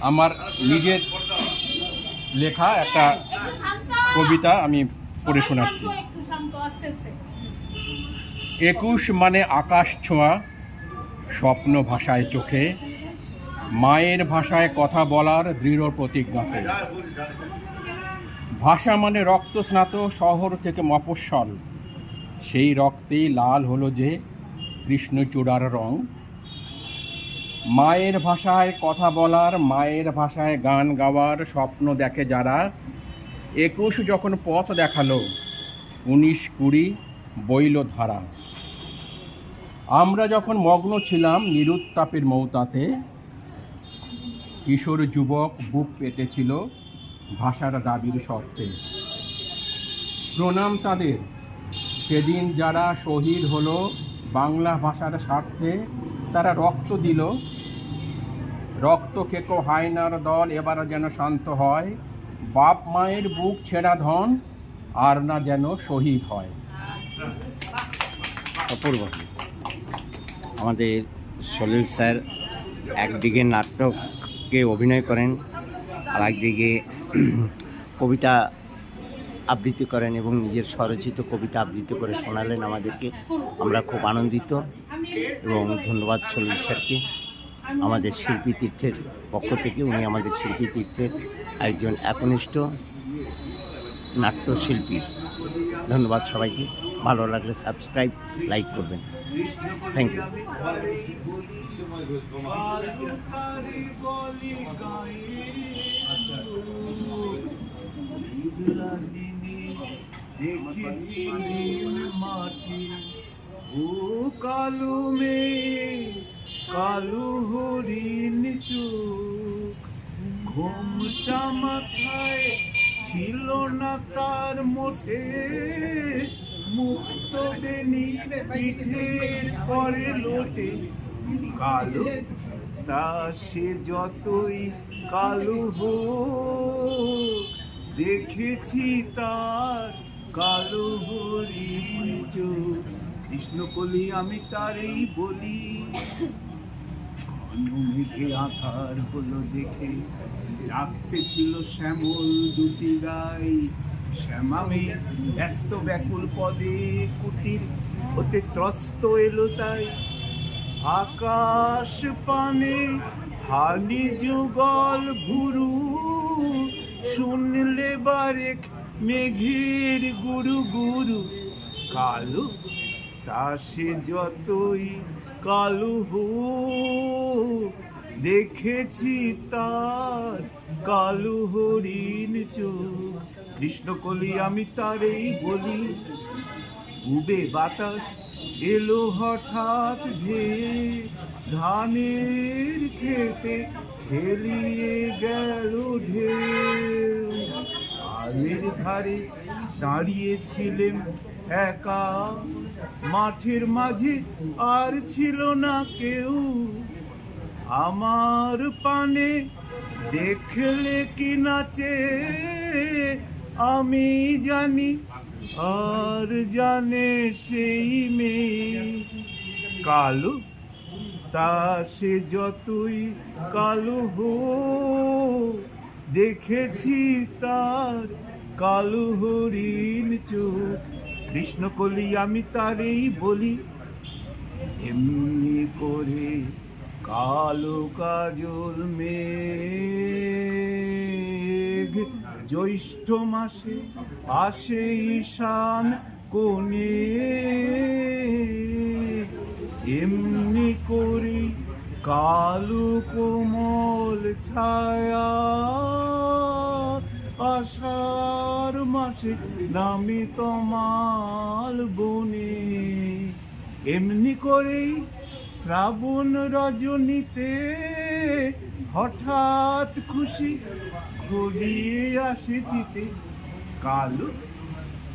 আমার নিজের লেখা একটা কবিতা আমি পড়ে শোনাচ্ছি। একুশ মানে আকাশ ছোঁয়া, স্বপ্ন ভাষায় চোখে, মায়ের ভাষায় কথা বলার দৃঢ় প্রতিজ্ঞাতে। ভাষা মানে রক্ত স্নাত, শহর থেকে মফস্বল। সেই রক্তেই লাল হলো যে কৃষ্ণচূড়ার রং। মায়ের ভাষায় কথা বলার, মায়ের ভাষায় গান গাওয়ার স্বপ্ন দেখে যারা, একুশ যখন পথ দেখাল, উনিশ কুড়ি বইল ধারা। আমরা যখন মগ্ন ছিলাম নিরুত্তাপের মৌতাতে, কিশোর যুবক বুক পেতেছিল ভাষার দাবির শর্তে। প্রণাম তাদের। সেদিন যারা শহীদ হলো, বাংলা ভাষার স্বার্থে তারা রক্ত দিল রক্ত খেকো হায়নার দল এবার যেন শান্ত হয়। বাপ মায়ের বুক ছেঁড়া ধন, আর না যেন শহীদ হয়। অপূর্ব। আমাদের সলিল স্যার একদিকে নাটককে অভিনয় করেন, আর একদিকে কবিতা আবৃত্তি করেন এবং নিজের স্বরচিত কবিতা আবৃত্তি করে শোনালেন আমাদেরকে। আমরা খুব আনন্দিত এবং ধন্যবাদ সলিল স্যারকে। আমাদের শিল্পী তীর্থের পক্ষ থেকে উনি আমাদের শিল্পী তীর্থের একজন একনিষ্ঠ নাট্যশিল্পী। ধন্যবাদ সবাইকে। ভালো লাগলে সাবস্ক্রাইব, লাইক করবেন। থ্যাংক ইউ ও কালু মে কালু হরিণ চোখ ঘুমটা মাথায় ছিল না তার মোটে। মুক্ত বেনি পিঠের পরে লোটে। কালো, তা সে যতই কালো হোক, দেখেছি তার কালো হরিণ চোখ কৃষ্ণকলি আমি তারই বলি। মেঘে আধার হলো দেখে ডাকতে ছিল শ্যামল দুটি গাই। শ্যামামে ব্যস্ত ব্যাকুল পদে কুটির হতে ত্রস্ত এলো তাই। আকাশ পানে হানি যুগল ভুরু শুনলে বারেক মেঘের গুরু গুরু। কালো, তা সে যতই কালো হোক দেখেছি তার কালো হরিণ চোখ। কৃষ্ণকলি আমি তারেই বলি। উবে বাতাস এলো হঠাৎ ধেয়ে ধানের খেতে খেলিয়ে গেল ঢেউ আলের ধারে দাঁড়িয়েছিলেন একা। মাঠের মাঝে আর ছিল না কেউ। আমার পানে দেখলে কি নাচে? আমি জানি, আর জানে সেই মেয়ে। কালো, তা সে যতই কালো হো দেখেছি তার কালো হরিণ চোখ। কৃষ্ণকলি আমি তারেই বলি, এমনি করে কালো কাজল মেঘ জ্যৈষ্ঠ মাসে আসে ঈশান কোণে। এমনি করি কালো কোমল ছায়া আষাঢ় মাসে নামি তমাল বনে। এমনি করেই শ্রাবণ রজনীতে হঠাৎ খুশি ঘুরিয়ে আসে চিতে। কালো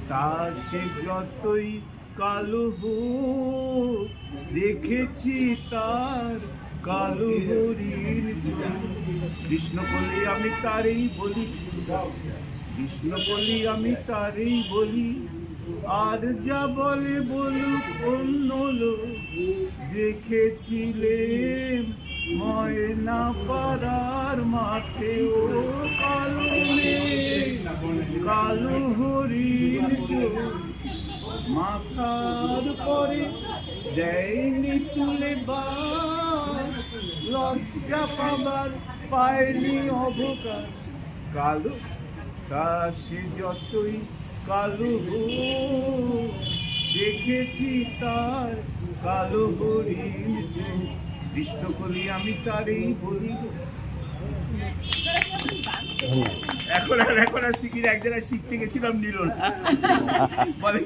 তার সে যতই কালো হোক, দেখেছি তার কালো হরিণ কৃষ্ণ বলি, আমি তারেই বলি। কৃষ্ণ বলি, আমি তারেই বলি। আর যা বলে বলুক অন্য লোক দেখেছিলেন ময়না পাড়া মাঠে। ও কালো মেঘ, কালো হরিণ মাথার পরে দেয়নি তুলে বাস। লজ্জা পাবার পায়নি অবকাশ। কালো কাশি যতই কালো দেখেছি তার কালো হরি বিষ্ণু কৃষ্ণ কলি আমি তারই বলি। এখন আর এখন আর শিখি এক জায়গায় শিখতে গেছিলাম নিল না বলে